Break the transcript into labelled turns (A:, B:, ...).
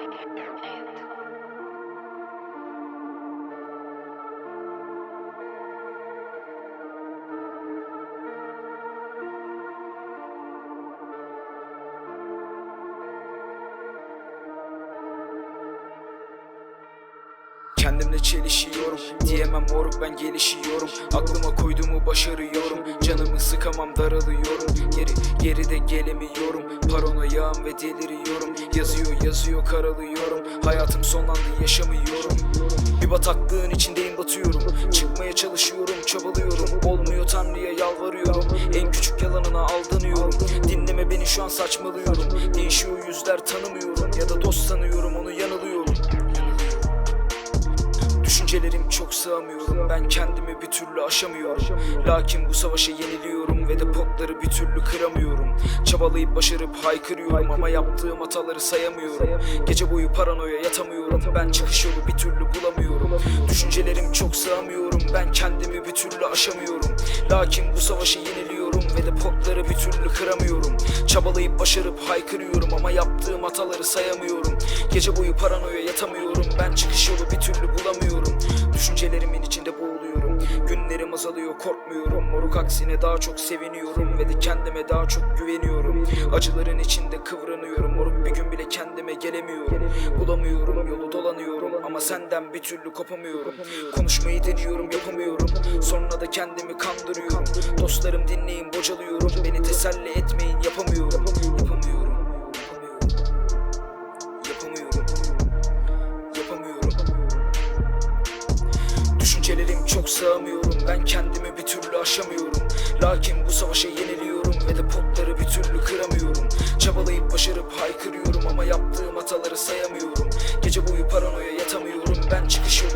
A: Internet. Kendimle çelişiyorum. Diyemem moruk ben gelişiyorum. Aklıma koyduğumu başarıyorum. Canımı sıkamam daralıyorum. Geri geri de gelemiyorum Paranoyam ve deliriyorum. Yazıyor yazıyor karalıyorum. Hayatım sonlandı yaşamıyorum. Bir bataklığın içindeyim batıyorum. Çıkmaya çalışıyorum çabalıyorum. Olmuyor tanrıya yalvarıyorum. En küçük yalanına aldanıyorum. Dinleme beni şu an saçmalıyorum. Değişiyor yüzler tanımıyorum. Ya da dost sanıyorum onu yanılıyorum Düşüncelerim çok sığamıyorum. Ben kendimi bir türlü aşamıyorum. Lakin bu savaşa yeniliyorum Ve de potları bir türlü kıramıyorum. Çabalayıp başarıp haykırıyorum Ama yaptığım hataları sayamıyorum. Gece boyu paranoya yatamıyorum. Ben çıkış yolu bir türlü bulamıyorum. Düşüncelerim çok sığamıyorum. Ben kendimi bir türlü aşamıyorum. Lakin bu savaşa yeniliyorum Ve de potları bir türlü kıramıyorum. Çabalayıp başarıp haykırıyorum Ama yaptığım hataları sayamıyorum Gece boyu paranoya yatamıyorum. Ben çıkış yolu bir türlü bulamıyorum. Düşüncelerimin içinde boğuluyorum. Günlerim azalıyor korkmuyorum. Moruk aksine daha çok seviniyorum Ve de kendime daha çok güveniyorum. Acıların içinde kıvranıyorum. Moruk bir gün bile kendime gelemiyorum. Bulamıyorum yolu dolanıyorum. Ama senden bir türlü kopamıyorum. Konuşmayı deniyorum yapamıyorum. Sonra da kendimi kandırıyorum. Dostlarım dinleyin bocalıyorum. Beni teselli etmeyin çok sığamıyorum. Ben kendimi bir türlü aşamıyorum. Lakin bu savaşa yeniliyorum Ve de potları bir türlü kıramıyorum. Çabalayıp başarıp haykırıyorum Ama yaptığım hataları sayamıyorum. Gece boyu paranoya yatamıyorum. Ben çıkış yolu